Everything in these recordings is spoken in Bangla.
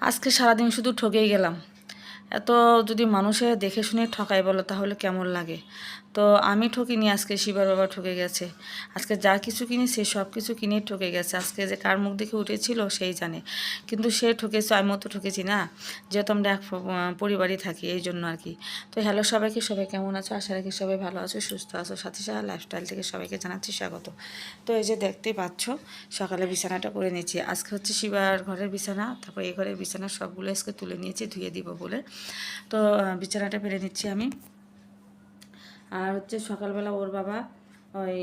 আজকে সারাদিন শুধু ঠকেই গেলাম। এত যদি মানুষে দেখে শুনে ঠকাই বলো, তাহলে কেমন লাগে? তো আমি ঠকিনি, আজকে শিবার বাবা ঠকে গেছে। আজকে যা কিছু কিনি, সে সব কিছু কিনেই ঠকে গেছে। আজকে যে কার মুখ দেখে উঠেছিল, সেই জানে। কিন্তু সে ঠকেছে, আমি মতো ঠকেছি না। যেহেতু আমরা এক পরিবারই থাকি, এই জন্য আর কি। তো হ্যালো সবাইকে, সবাই কেমন আছো? আশা রাখি সবাই ভালো আছো, সুস্থ আছো। সাথে সাথে লাইফস্টাইল থেকে সবাইকে জানাচ্ছি স্বাগত। তো এই যে দেখতেই পাচ্ছ, সকালে বিছানাটা করে নিয়েছি। আজকে হচ্ছে শিবার ঘরের বিছানা, তারপর এই ঘরের বিছানা সবগুলো আজকে তুলে নিয়েছি, ধুয়ে দিব বলে। তো বিছানাটা পেরে নিচ্ছি আমি। আর হচ্ছে সকালবেলা ওর বাবা ওই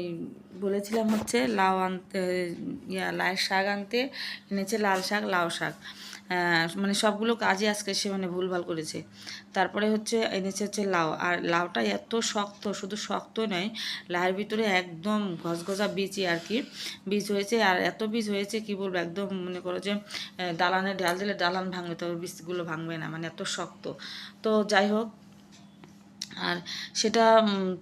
বলেছিলাম হচ্ছে লাউ আনতে, ইয়া লাল শাক আনতে, এনেছে লাল শাক, লাউ শাক। মানে সবগুলো কাজই আজকে সে মানে ভুলভাল করেছে। তারপরে হচ্ছে এনেছে হচ্ছে লাউ। আর লাউটা এত শক্ত, শুধু শক্ত নয়, লাউয়ের ভিতরে একদম ঘসঘসা বীজই আর কি, বীজ হয়েছে। আর এত বীজ হয়েছে কি বলব, একদম মনে করো যে দালানে ঢাল দিলে দালান ভাঙবে তবে বীজগুলো ভাঙবে না মানে এত শক্ত। তো যাই হোক আর সেটা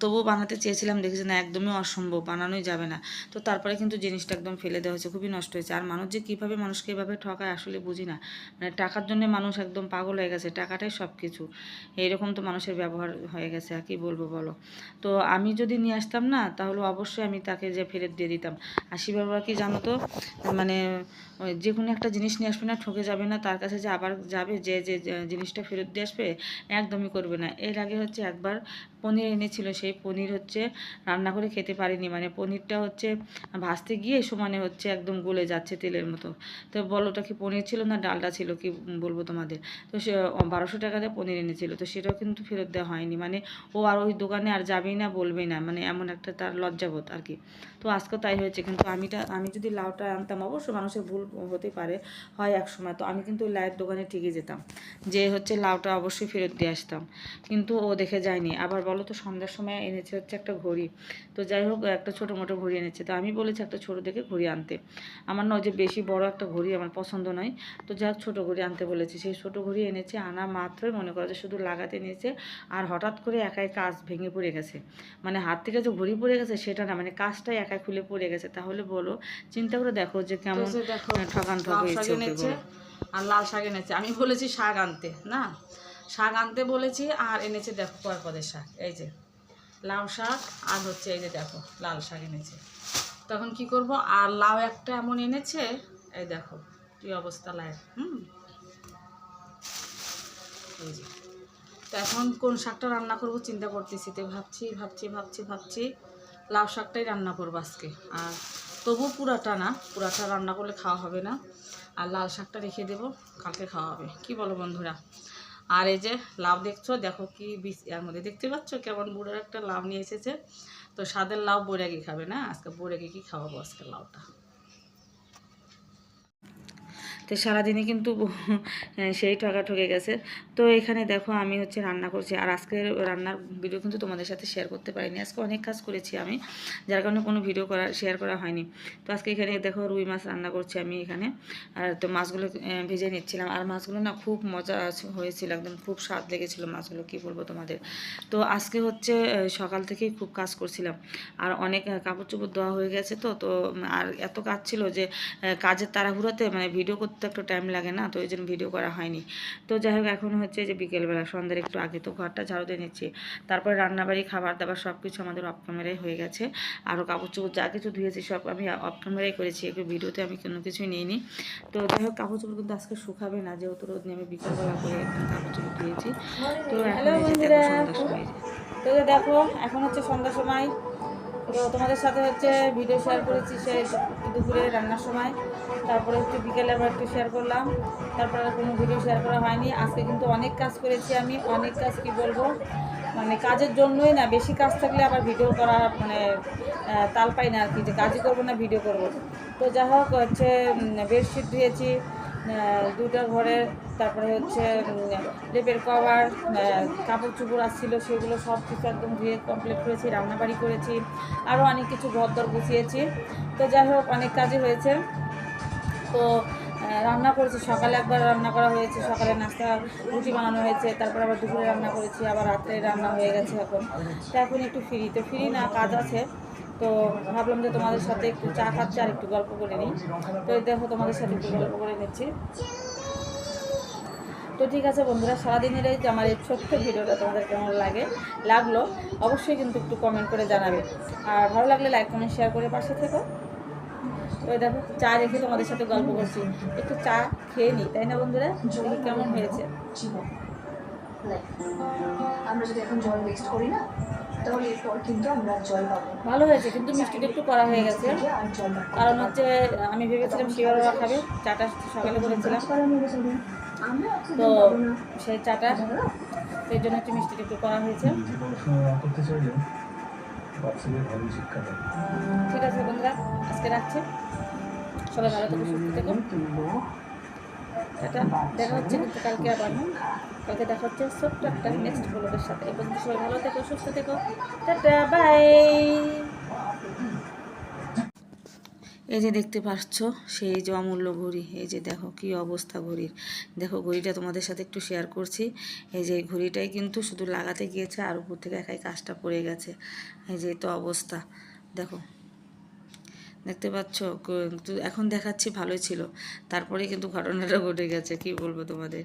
তবুও বানাতে চেয়েছিলাম, দেখেছি না, একদমই অসম্ভব, বানানোই যাবে না। তো তারপরে কিন্তু জিনিসটা একদম ফেলে দেওয়া হয়েছে, খুবই নষ্ট হয়েছে। আর মানুষ যে কীভাবে মানুষকে এভাবে ঠকায়, আসলে বুঝি না। মানে টাকার জন্য মানুষ একদম পাগল হয়ে গেছে, টাকাটাই সব কিছু এইরকম তো মানুষের ব্যবহার হয়ে গেছে, আর কি বলব বলো? তো আমি যদি নিয়ে আসতাম না, তাহলে অবশ্যই আমি তাকে যে ফেরত দিয়ে দিতাম। আর শিবাবা কি জানো তো মানে যে কোনো একটা জিনিস নিয়ে আসবে না, ঠকে যাবে না, তার কাছে যে আবার যাবে যে যে জিনিসটা ফেরত দিয়ে আসবে, একদমই করবে না। এর আগে হচ্ছে একবার पर পনির এনেছিল, সেই পনির হচ্ছে রান্না করে খেতে পারিনি। মানে পনিরটা হচ্ছে ভাজতে গিয়ে সমানে হচ্ছে একদম গলে যাচ্ছে তেলের মতো। তো বলো ওটা কি পনির ছিল না ডালটা ছিল কি বলব তোমাদের? তো সে বারোশো টাকা দিয়ে পনির এনেছিল, তো সেটাও কিন্তু ফেরত দেওয়া হয়নি। মানে ও আর ওই দোকানে আর যাবেই না, বলবেই না। মানে এমন একটা তার লজ্জাবোধ আর কি। তো আজকে তাই হয়েছে, কিন্তু আমিটা, আমি যদি লাউটা আনতাম, অবশ্য মানুষের ভুল হতে পারে, হয় এক সময়। তো আমি কিন্তু ওই লাউয়ের দোকানে ঠিকই যেতাম, যে হচ্ছে লাউটা অবশ্যই ফেরত দিয়ে আসতাম। কিন্তু ও দেখে যায়নি। আবার বলো তো সন্ধ্যার সময় এনেছে হচ্ছে একটা ঘড়ি। তো যাই হোক একটা ছোটো মোটো ঘড়ি এনেছে। তো আমি বলেছি একটা ছোটো দেখে ঘড়ি আনতে। আমার নয় যে বেশি বড় একটা ঘড়ি আমার পছন্দ নয়। তো যাই হোক ছোটো ঘড়ি আনতে বলেছি। সেই ছোটো ঘড়ি এনেছে আনা মাত্রই মনে করো যে শুধু লাগাতে নিয়েছে আর হঠাৎ করে একাই কাজ ভেঙে পড়ে গেছে। মানে হাত থেকে যে ঘড়ি পড়ে গেছে সেটা না মানে কাজটাই একাই খুলে পড়ে গেছে। তাহলে বলো চিন্তা করে দেখো যে কেমন দেখো ঠকান ঠক হয়েছে আর লাল শাক এনেছে। আমি বলেছি শাক আনতে না? শাক আনতে বলেছি, আর এনেছে দেখো কয় পদের শাক, এই যে লাউ শাক, আর হচ্ছে এই যে দেখো লাল শাক এনেছে। তখন কি করব? আর লাউ একটা এমন এনেছে, এই দেখো কি অবস্থা লাউ হুম? এই যে। তো এখন কোন শাকটা রান্না করব চিন্তা করতেছি তো, ভাবছি ভাবছি ভাবছি ভাবছি লাউ শাকটাই রান্না করব আজকে। আর তবু পুরাটা না, পুরাটা রান্না করলে খাওয়া হবে না। আর লাল শাকটা রেখে দেবো, কালকে খাওয়া হবে। কি বলো বন্ধুরা? আর এই যে লাভ দেখছ, দেখো কি বীজ এর মধ্যে দেখতে পাচ্ছ কেমন বুড়োর একটা লাভ নিয়ে এসেছে? তো স্বাদের লাউ বৈরাগী খাবে না? আজকে বৈরাগী কি খাওয়াবো আজকে লাউটা? তো সারাদিনই কিন্তু সেই ঠকা ঠকে গেছে। তো এখানে দেখো আমি হচ্ছে রান্না করছি। আর আজকের রান্নার ভিডিও কিন্তু তোমাদের সাথে শেয়ার করতে পারিনি। আজকে অনেক কাজ করেছি আমি, যার কারণে কোনো ভিডিও করা শেয়ার করা হয়নি। তো আজকে এখানে দেখো রুই মাছ রান্না করছি আমি এখানে। আর তো মাছগুলো ভেজে নিচ্ছিলাম। আর মাছগুলো না খুব মজা হয়েছিল, একদম খুব স্বাদ লেগেছিলো মাছগুলো, কি বলব তোমাদের। তো আজকে হচ্ছে সকাল থেকেই খুব কাজ করছিলাম। আর অনেক কাপড় চোপড় দেওয়া হয়ে গেছে তো তো, আর এত কাজ ছিল যে কাজের তাড়াহুড়োতে মানে ভিডিও করতে একটু টাইম লাগে না তো ওই জন্য ভিডিও করা হয়নি। তো যাই হোক এখন হচ্ছে যে বিকেলবেলা সন্ধ্যার একটু আগে তো ঘরটা ঝাড়ু দিয়ে নিচ্ছি। তারপরে রান্নাবাড়ি খাবার দাবার সব কিছু আমাদের অফ ক্যামেরায় হয়ে গেছে। আরও কাপড় চোপড় যা কিছু ধুয়েছি সব আমি অফ ক্যামেরায় করেছি একটু ভিডিওতে আমি কোনো কিছুই নিইনি। তো যাই হোক কাপড় চোপড় কিন্তু আজকে শুকাবে না যেহেতু রোদ নেমে বিকেলবেলা করে কাপড় চোপড় ধুয়েছি। তো এখন সন্ধ্যার সময়। তো দেখো এখন হচ্ছে সন্ধ্যার সময়। তো তোমাদের সাথে হচ্ছে ভিডিও শেয়ার করেছি সে দুপুরে রান্নার সময়। তারপরে একটু বিকেলে আবার একটু শেয়ার করলাম। তারপরে কোনো ভিডিও শেয়ার করা হয়নি। আজকে কিন্তু অনেক কাজ করেছি আমি। অনেক কাজ কি বলব? মানে কাজের জন্যই না, বেশি কাজ থাকলে আবার ভিডিও করা মানে তাল পাই না আর কি যে কাজই করব না ভিডিও করব। তো যা হোক হচ্ছে বেডশিট ধুয়েছি দুটো ঘরের তারপরে হচ্ছে লেপের কভার কাপড় চুপড় আসছিল, সেগুলো সব কিছু একদম ধুয়ে কমপ্লিট করেছি, রান্নাবাড়ি করেছি আরও অনেক কিছু ঘর দর গুছিয়েছি। তো যাই হোক, অনেক কাজই হয়েছে। তো রান্না করেছি, সকালে একবার রান্না করা হয়েছে, সকালে নাস্তা, রুটি বানানো হয়েছে, তারপর আবার দুপুরে রান্না করেছি, আবার রাত্রে রান্না হয়ে গেছে এখন। তো এখন একটু ফ্রি, তো ফ্রি না, কাজ আছে। তো ভাবলাম যে তোমাদের সাথে একটু চা খাচ্ছি আর একটু গল্প করে নিই। তো দেখো তোমাদের সাথে একটু গল্প করে নিচ্ছি। তো ঠিক আছে বন্ধুরা, সারাদিনের এই আমার এই ছোট্ট ভিডিওটা তোমাদের কেমন লাগে, লাগল, অবশ্যই কিন্তু একটু কমেন্ট করে জানাবে। আর ভালো লাগলে লাইক কমেন্ট শেয়ার করে পাশে থেকো। তো এই দেখো, চা রেখে তোমাদের সাথে গল্প করছি। একটু চা খেয়ে নিই, তাই না বন্ধুরা? দেখি কেমন হয়েছে। আমরা যদি এখন জল ওয়েস্ট করি না তাহলে এরপর কিন্তু আমরা জল পাবো ভালো হয়েছে কিন্তু মিষ্টিটা একটু করা হয়ে গেছে। কারণ হচ্ছে আমি ভেবেছিলাম শিবার বাবা খাবে চাটা সকালে করেছিলাম। তো সেই চাটা সেই জন্য একটু মিষ্টিটা একটু করা হয়েছে। ঠিক আছে বন্ধুরা আজকে রাখছি। সবাই ভালো থেকে সুস্থ থেকো। এটা দেখা হচ্ছে কিন্তু কালকে আবার। কালকে দেখা হচ্ছে ছোট্ট একটা নেক্সট ব্লগের সাথে। এই সবাই ভালো থেকো, সুস্থ থেকো। টাটা বাই এই যে দেখতে পাচ্ছ, সেই যে অমূল্য ঘড়ি। এই যে দেখো কি অবস্থা ঘড়ির। দেখো ঘড়িটা তোমাদের সাথে একটু শেয়ার করছি। এই যে ঘড়িটাই কিন্তু শুধু লাগাতে গিয়েছে আর উপর থেকে একাই কাজটা পড়ে গেছে। এই যে তো অবস্থা। দেখো। দেখতে পাচ্ছ? এখন দেখাচ্ছি ভালোই ছিল। তারপরে কিন্তু ঘটনাটা ঘটে গেছে কি বলব তোমাদের?